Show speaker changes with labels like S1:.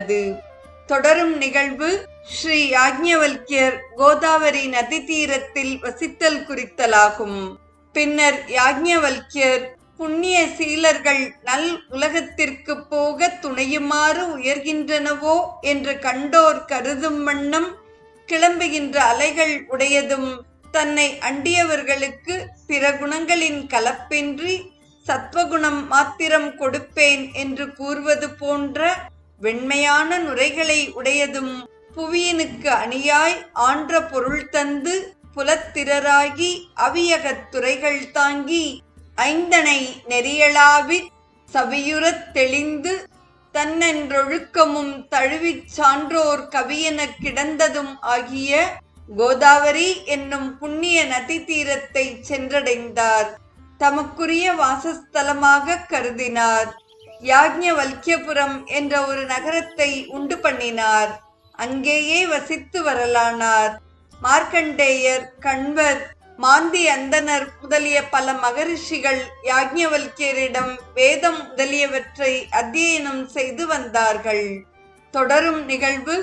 S1: அது தொடரும் நிகழ்வு. ஸ்ரீ யாக்ஞவல்கியர் கோதாவரி நதி தீரத்தில் வசித்தல் குறித்தலாகும். பின்னர் யாக்ஞவல்கியர் புண்ணிய சீலர்கள் நல் உலகத்திற்கு போக துணையுமாறு உயர்கின்றனவோ என்று கண்டோர் கருதும் வண்ணம் கிளம்புகின்ற அலைகள் உடையதும் தன்னை அண்டியவர்களுக்கு பிற குணங்களின் கலப்பின்றி சத்வகுணம் மாத்திரம் கொடுப்பேன் என்று கூறுவது போன்ற வெண்மையான நுரைகளை உடையதும் புவியினுக்கு அணியாய் ஆன்ற பொருள் தந்து புலத்திரராகி அவியகத் துறைகள் தாங்கி ஐந்தனை நெறியளாவிற் சவியுறத் தெளிந்து தன்னென்றொழுக்கமும் தழுவிச் சான்றோர் கவியெனக் கிடந்ததும் ஆகிய கோதாவரி என்னும் புண்ணிய நதி தீரத்தை சென்றடைந்தார். தமக்குரிய வாசஸ்தலமாக கருதினார். யாக்ஞவல்யபுரம் என்ற ஒரு நகரத்தை உண்டு பண்ணினார். அங்கேயே வசித்து வரலானார். மார்க்கண்டேயர் கண்வர் மாந்தி அந்தனர் முதலிய பல மகரிஷிகள் யாக்ஞவல்யரிடம் வேதம் முதலியவற்றை அத்தியனம் செய்து வந்தார்கள். தொடரும் நிகழ்வு